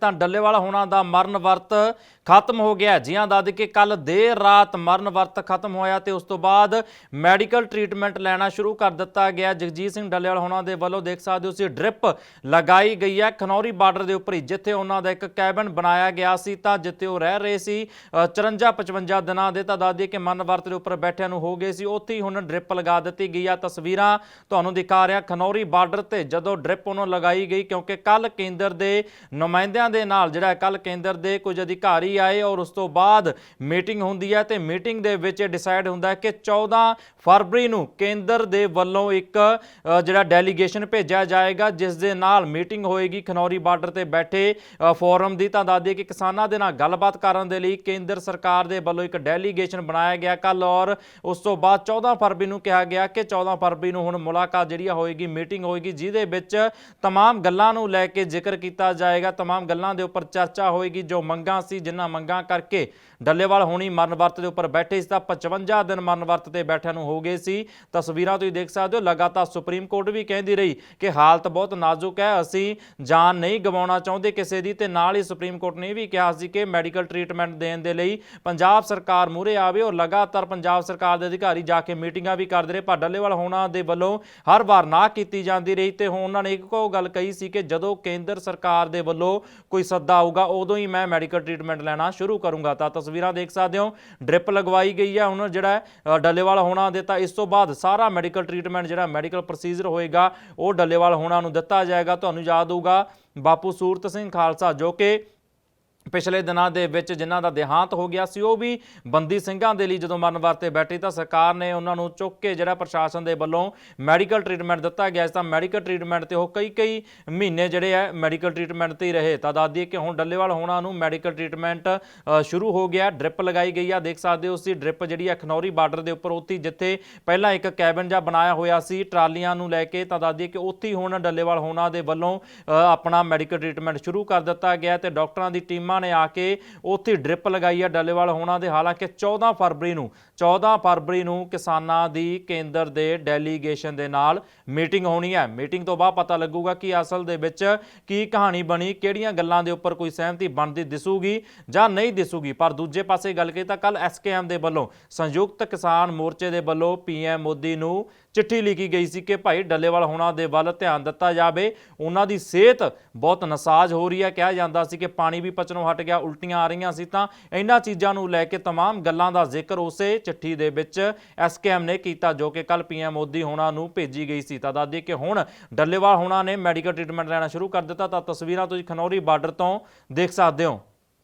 ਤਾਂ ਡੱਲੇਵਾਲ ਹੋਣਾ ਦਾ ਮਰਨ ਵਰਤ ਖਤਮ ਹੋ ਗਿਆ। ਜੀ ਹਾਂ ਦੱਸ ਕਿ ਕੱਲ ਦੇਰ ਰਾਤ ਮਰਨ ਵਰਤ ਖਤਮ ਹੋਇਆ ਤੇ ਉਸ ਤੋਂ ਬਾਅਦ ਮੈਡੀਕਲ ਟ੍ਰੀਟਮੈਂਟ ਲੈਣਾ ਸ਼ੁਰੂ ਕਰ ਦਿੱਤਾ ਗਿਆ। ਜਗਜੀਤ ਸਿੰਘ ਡੱਲੇਵਾਲ ਹੋਣਾ ਦੇ ਵੱਲੋਂ ਦੇਖ ਸਕਦੇ ਹੋ ਤੁਸੀਂ ਡ੍ਰਿਪ ਲਗਾਈ ਗਈ ਹੈ। ਖਨੌਰੀ ਬਾਰਡਰ ਦੇ ਉੱਪਰ ਹੀ ਜਿੱਥੇ ਉਹਨਾਂ ਦਾ ਇੱਕ ਕੈਬਨ ਬਣਾਇਆ ਗਿਆ ਸੀ ਤਾਂ ਜਿੱਥੇ ਉਹ ਰਹਿ ਰਹੇ ਸੀ 54 55 ਦਿਨਾਂ ਦੇ ਤਾਂ ਦੱਸ ਦਈਏ ਕਿ ਮਰਨ ਵਰਤ ਦੇ ਉੱਪਰ ਬੈਠਿਆਂ ਨੂੰ ਹੋ ਗਏ ਸੀ। ਉੱਥੇ ਹੀ ਹੁਣ ਡ੍ਰਿਪ ਲਗਾ ਦਿੱਤੀ ਗਈ ਆ। ਤਸਵੀਰਾਂ ਤੁਹਾਨੂੰ ਦਿਖਾ ਰਿਹਾ। ਖਨੌਰੀ ਬਾਰਡਰ ਤੇ ਜਦੋਂ ਡ੍ਰਿਪ ਉਹਨੂੰ ਲਗਾਈ ਗਈ ਕਿਉਂਕਿ ਕੱਲ ਕੇਂਦਰ ਦੇ ਨੁਮਾਇੰਦਿਆਂ ਦੇ ਨਾਲ ਜਿਹੜਾ ਕੱਲ ਕੇਂਦਰ ਦੇ ਕੁਝ ਅਧਿਕਾਰੀ ਆਏ ਔਰ ਉਸ ਤੋਂ ਬਾਅਦ ਮੀਟਿੰਗ ਹੁੰਦੀ ਹੈ ਤੇ ਮੀਟਿੰਗ ਦੇ ਵਿੱਚ ਡਿਸਾਈਡ ਹੁੰਦਾ ਹੈ ਕਿ 14 ਫਰਵਰੀ ਨੂੰ ਕੇਂਦਰ ਦੇ ਵੱਲੋਂ ਇੱਕ ਅ, ਜਿਹੜਾ ਡੈਲੀਗੇਸ਼ਨ ਭੇਜਿਆ ਜਾਏਗਾ ਜਿਸ ਦੇ ਨਾਲ ਮੀਟਿੰਗ ਹੋਏਗੀ ਖਨੌਰੀ ਬਾਰਡਰ ਤੇ ਬੈਠੇ ਅ, ਫੋਰਮ ਦੀ ਤਾਂ ਦੱਸ ਦਈਏ ਕਿ ਕਿਸਾਨਾਂ ਦੇ ਨਾਲ ਗੱਲਬਾਤ ਕਰਨ ਦੇ ਲਈ ਕੇਂਦਰ ਸਰਕਾਰ ਦੇ ਵੱਲੋਂ ਇੱਕ ਡੈਲੀਗੇਸ਼ਨ ਬਣਾਇਆ ਗਿਆ ਕੱਲ ਔਰ ਉਸ ਤੋਂ ਬਾਅਦ 14 ਫਰਵਰੀ ਨੂੰ ਕਿਹਾ ਗਿਆ ਕਿ 14 ਫਰਵਰੀ ਨੂੰ ਹੁਣ ਮੁਲਾਕਾਤ ਜਿਹੜੀ ਆ ਹੋਏਗੀ ਮੀਟਿੰਗ ਹੋਏਗੀ ਜਿਹਦੇ ਵਿੱਚ तमाम ਗੱਲਾਂ ਨੂੰ ਲੈ ਕੇ ਜ਼ਿਕਰ ਕੀਤਾ ਜਾਏਗਾ तमाम ਗੱਲਾਂ ਦੇ ਉੱਪਰ ਚਰਚਾ ਹੋਏਗੀ, ਜੋ ਮੰਗਾਂ ਸੀ, ਜਿਨ੍ਹਾਂ ਮੰਗਾਂ ਕਰਕੇ ਡੱਲੇਵਾਲ ਹੋਣੀ ਮਰਨ ਵਰਤ ਦੇ ਉੱਪਰ ਬੈਠੇ ਸੀ, ਤਾਂ 55 ਦਿਨ ਮਰਨ ਵਰਤ ਤੇ ਬੈਠਿਆਂ ਨੂੰ ਹੋ ਗਏ ਸੀ। ਤਸਵੀਰਾਂ ਤੁਸੀਂ ਦੇਖ ਸਕਦੇ ਹੋ, ਲਗਾਤਾਰ ਸੁਪਰੀਮ ਕੋਰਟ ਵੀ ਕਹਿੰਦੀ ਰਹੀ ਕਿ ਹਾਲਤ ਬਹੁਤ ਨਾਜ਼ੁਕ ਹੈ, ਅਸੀਂ ਜਾਨ ਨਹੀਂ ਗਵਾਉਣਾ ਚਾਹੁੰਦੇ ਕਿਸੇ ਦੀ, ਤੇ ਨਾਲ ਹੀ ਸੁਪਰੀਮ ਕੋਰਟ ਨੇ ਇਹ ਵੀ ਕਿਹਾ ਸੀ ਕਿ ਮੈਡੀਕਲ ਟ੍ਰੀਟਮੈਂਟ ਦੇਣ ਦੇ ਲਈ ਪੰਜਾਬ ਸਰਕਾਰ ਮੂਹਰੇ ਆਵੇ ਔਰ ਲਗਾਤਾਰ ਪੰਜਾਬ ਸਰਕਾਰ ਦੇ ਅਧਿਕਾਰੀ ਜਾ ਕੇ ਮੀਟਿੰਗਾਂ ਵੀ ਕਰਦੇ ਰਹੇ, ਪਰ ਡੱਲੇਵਾਲ ਹੋਣਾ ਦੇ ਵੱਲੋਂ ਹਰ ਵਾਰ ਨਾ ਕੀਤੀ ਜਾਂਦੀ ਰਹੀ, ਤੇ ਹੁਣ ਉਹਨਾਂ ਨੇ ਇੱਕੋ ਗੱਲ ਕਹੀ ਸੀ ਕਿ ਜਦੋਂ ਕੇਂਦਰ ਸਰਕਾਰ ਦੇ ਵੱਲੋਂ ਕੋਈ ਸੱਦਾ ਆਊਗਾ, ਉਦੋਂ ਹੀ ਮੈਂ ਮੈਡੀਕਲ ਟ੍ਰੀਟਮੈਂਟ ਲੈਣਾ ਸ਼ੁਰੂ ਕਰੂੰਗਾ। ਤਾਂ ਤਸਵੀਰਾਂ ਦੇਖ ਸਕਦੇ ਹੋ ਡ੍ਰਿਪ ਲਗਵਾਈ ਗਈ ਹੈ। ਹੁਣ ਜਿਹੜਾ ਡੱਲੇਵਾਲ ਹੋਣਾ ਦੇ ਤਾਂ ਇਸ ਤੋਂ ਬਾਅਦ ਸਾਰਾ ਮੈਡੀਕਲ ਟ੍ਰੀਟਮੈਂਟ ਜਿਹੜਾ ਮੈਡੀਕਲ ਪ੍ਰੋਸੀਜਰ ਹੋਏਗਾ, ਉਹ ਡੱਲੇਵਾਲ ਹੋਣਾ ਨੂੰ ਦਿੱਤਾ ਜਾਏਗਾ। ਤੁਹਾਨੂੰ ਯਾਦ ਹੋਊਗਾ, ਬਾਪੂ ਸੂਰਤ ਸਿੰਘ ਖਾਲਸਾ ਜੋ ਕਿ ਪਿਛਲੇ ਦਿਨਾਂ ਦੇ ਵਿੱਚ ਜਿਨ੍ਹਾਂ ਦਾ ਦੇਹਾਂਤ ਹੋ ਗਿਆ ਸੀ, ਉਹ ਵੀ ਬੰਦੀ ਸਿੰਘਾਂ ਦੇ ਲਈ ਜਦੋਂ ਮਰਨ ਵਾਸਤੇ ਬੈਠੀ ਤਾਂ ਸਰਕਾਰ ਨੇ ਉਹਨਾਂ ਨੂੰ ਚੁੱਕ ਕੇ ਜਿਹੜਾ ਪ੍ਰਸ਼ਾਸਨ ਦੇ ਵੱਲੋਂ ਮੈਡੀਕਲ ਟ੍ਰੀਟਮੈਂਟ ਦਿੱਤਾ ਗਿਆ ਸੀ ਤਾਂ ਮੈਡੀਕਲ ਟ੍ਰੀਟਮੈਂਟ ਤੇ ਉਹ ਕਈ ਕਈ ਮਹੀਨੇ ਜਿਹੜੇ ਆ ਮੈਡੀਕਲ ਟ੍ਰੀਟਮੈਂਟ ਤੇ ਹੀ ਰਹੇ। ਤਾਂ ਦੱਸ ਦਈਏ ਕਿ ਹੁਣ ਡੱਲੇਵਾਲ ਹੋਣਾ ਨੂੰ ਮੈਡੀਕਲ ਟ੍ਰੀਟਮੈਂਟ ਸ਼ੁਰੂ ਹੋ ਗਿਆ, ਡ੍ਰਿਪ ਲਗਾਈ ਗਈ ਆ, ਦੇਖ ਸਕਦੇ ਹੋ ਉਸਦੀ ਡ੍ਰਿਪ ਜਿਹੜੀ ਆ ਖਨੌਰੀ ਬਾਰਡਰ ਦੇ ਉੱਪਰ ਉੱਤੀ ਜਿੱਥੇ ਪਹਿਲਾਂ ਇੱਕ ਕੈਬਨ ਜਿਹਾ ਬਣਾਇਆ ਹੋਇਆ ਸੀ, ਟਰਾਲੀਆਂ ਨੂੰ ਲੈ ਕੇ, ਤਾਂ ਦੱਸ ਦਈਏ ਕਿ ਉੱਥੇ ਹੀ ਹੁਣ ਡੱਲੇਵਾਲ ਹੋਣਾ ਦੇ ਵੱਲੋਂ ਆਪਣਾ ਮੈਡੀਕਲ ਟ੍ਰੀਟਮੈਂਟ ਸ਼ੁਰੂ ਕਰ ਦਿੱਤਾ ਗਿਆ ਤੇ ਡਾਕਟਰਾਂ ਦੀ ਟੀਮਾਂ ਨੇ ਆ ਕੇ ਉੱਥੇ ਡ੍ਰਿਪ ਲਗਾਈ ਆ ਡੱਲੇਵਾਲ ਹੋਣਾ ਦੇ। ਹਾਲਾਂਕਿ 14 ਫਰਵਰੀ ਨੂੰ 14 ਫਰਵਰੀ ਨੂੰ ਕਿਸਾਨਾਂ ਦੀ ਕੇਂਦਰ ਦੇ ਡੈਲੀਗੇਸ਼ਨ ਦੇ ਨਾਲ ਮੀਟਿੰਗ ਹੋਣੀ ਹੈ। ਮੀਟਿੰਗ ਤੋਂ ਬਾਅਦ ਪਤਾ ਲੱਗੂਗਾ ਕਿ ਅਸਲ ਦੇ ਵਿੱਚ ਕੀ ਕਹਾਣੀ ਬਣੀ, ਕਿਹੜੀਆਂ ਗੱਲਾਂ ਦੇ ਉੱਪਰ ਕੋਈ ਸਹਿਮਤੀ ਬਣਦੀ ਦਿਸੂਗੀ ਜਾਂ ਨਹੀਂ ਦਿਸੂਗੀ। ਪਰ ਦੂਜੇ ਪਾਸੇ ਗੱਲ ਕਰੀ ਤਾਂ ਕੱਲ ਐਸਕੇਐਮ ਦੇ ਵੱਲੋਂ ਸੰਯੁਕਤ ਕਿਸਾਨ ਮੋਰਚੇ ਦੇ ਵੱਲੋਂ ਪੀਐਮ ਮੋਦੀ ਨੂੰ ਚਿੱਠੀ ਲਿਖੀ ਗਈ ਸੀ ਕਿ ਭਾਈ ਡੱਲੇਵਾਲ ਹੋਣਾ ਦੇ ਵੱਲ ਧਿਆਨ ਦਿੱਤਾ ਜਾਵੇ ਉਹਨਾਂ ਦੀ ਸਿਹਤ ਬਹੁਤ ਨਸਾਜ ਹੋ ਰਹੀ ਹੈ ਕਿਹਾ ਜਾਂਦਾ ਸੀ ਕਿ ਪਾਣੀ ਵੀ ਪਚਣੋਂ ਹਟ ਗਿਆ ਉਲਟੀਆਂ ਆ ਰਹੀਆਂ ਸੀ ਤਾਂ ਇਹਨਾਂ ਚੀਜ਼ਾਂ ਨੂੰ ਲੈ ਕੇ तमाम ਗੱਲਾਂ ਦਾ ਜ਼ਿਕਰ ਉਸੇ ਚਿੱਠੀ ਦੇ ਵਿੱਚ ਐਸਕੇਐਮ ਨੇ ਕੀਤਾ ਜੋ ਕਿ ਕੱਲ ਪੀਐਮ ਮੋਦੀ ਹੋਣਾ ਨੂੰ ਭੇਜੀ ਗਈ ਸੀ ਤਾਂ ਦੱਸਦੀ ਕਿ ਹੁਣ ਡੱਲੇਵਾਲ ਹੋਣਾ ਨੇ ਮੈਡੀਕਲ ਟ੍ਰੀਟਮੈਂਟ ਲੈਣਾ ਸ਼ੁਰੂ ਕਰ ਦਿੱਤਾ ਤਾਂ ਤਸਵੀਰਾਂ ਤੁਸੀਂ ਖਨੌਰੀ ਬਾਰਡਰ ਤੋਂ ਦੇਖ ਸਕਦੇ ਹੋ